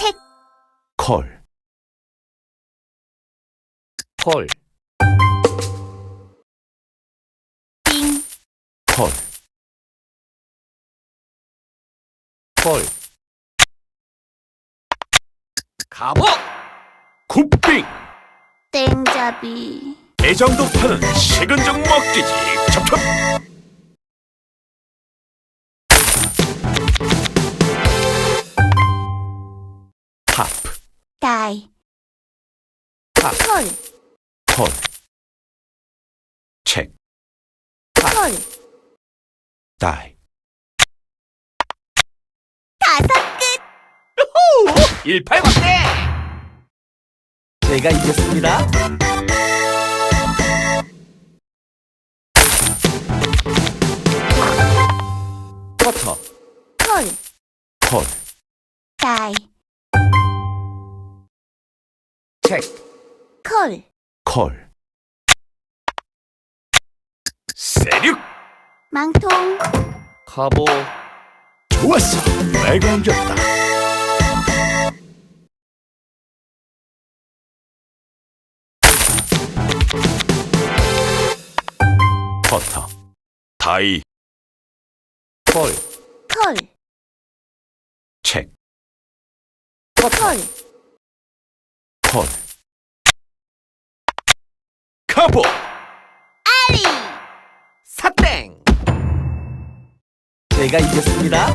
책, 콜, 콜, 빙, 콜, 콜. 갑오! 굿빙! 땡잡이, 애정도 파는 식은 죽 먹기지. 첩첩! 다이, 팝. 콜, 콜, 책, 콜, 다이. 다섯 끝, 18확대! 제가 이겼습니다. 책, 콜, 콜. 세륙! 망통, 갑오, 좋았어. 내가 이겼다. 버터, 다이, 콜, 콜, 책, 콜, 콜. 카보! 아리, 사땡! 제가 이겼습니다.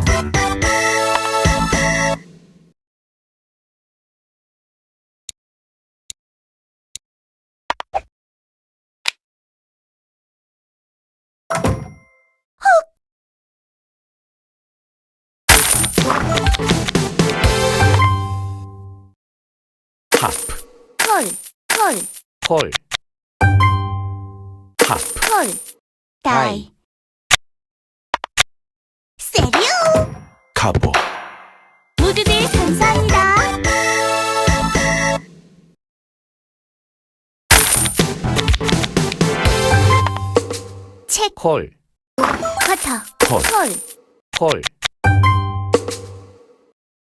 하프, 콜, 하프, 콜, 다이, 세류! 카보, 모두들 감사합니다. 책, 콜, 버터, 콜, 콜, 콜,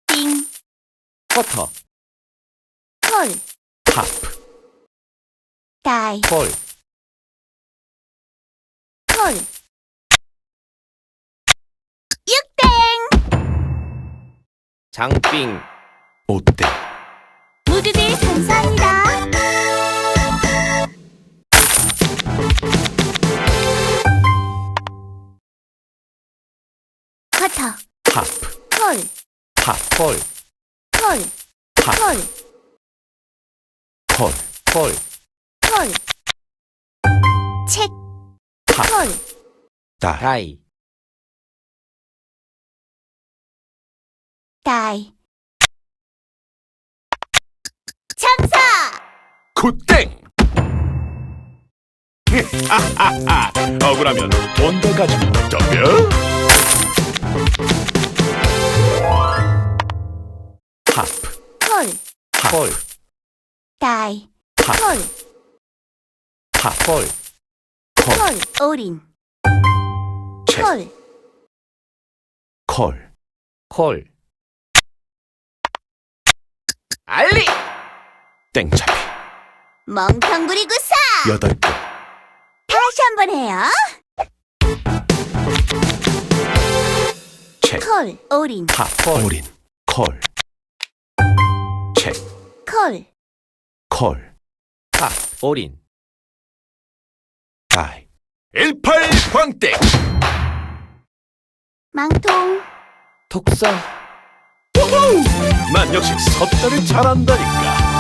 빙, 커터, 콜, 하프, 다이, 콜, 콜. 육땡! 장빙, 오땡, 모두들 감사합니다. 버터, 하프, 콜, 하프, 콜, 콜, 하프, 콜, 콜, 콜, 콜. 책, 콜, 다이, 다이, 다이. 장사! 굿땡! 하하하 억울하면 돈더 가지고 덤벼 하프, 콜, 콜, 다이, 하프, 콜, 하프, 콜, 올인, 책, 콜, 콜, 콜. 알리! 땡잡이, 멍텅 부리고사! 여덟 끝, 다시 한 번 해요. 책, 콜, 올인, 하프, 콜. 올인, 콜, 책, 콜, 콜, 팝, 올인, 다이, 18 광땡! 망통, 독사, 난 역시 섰다를 잘한다니까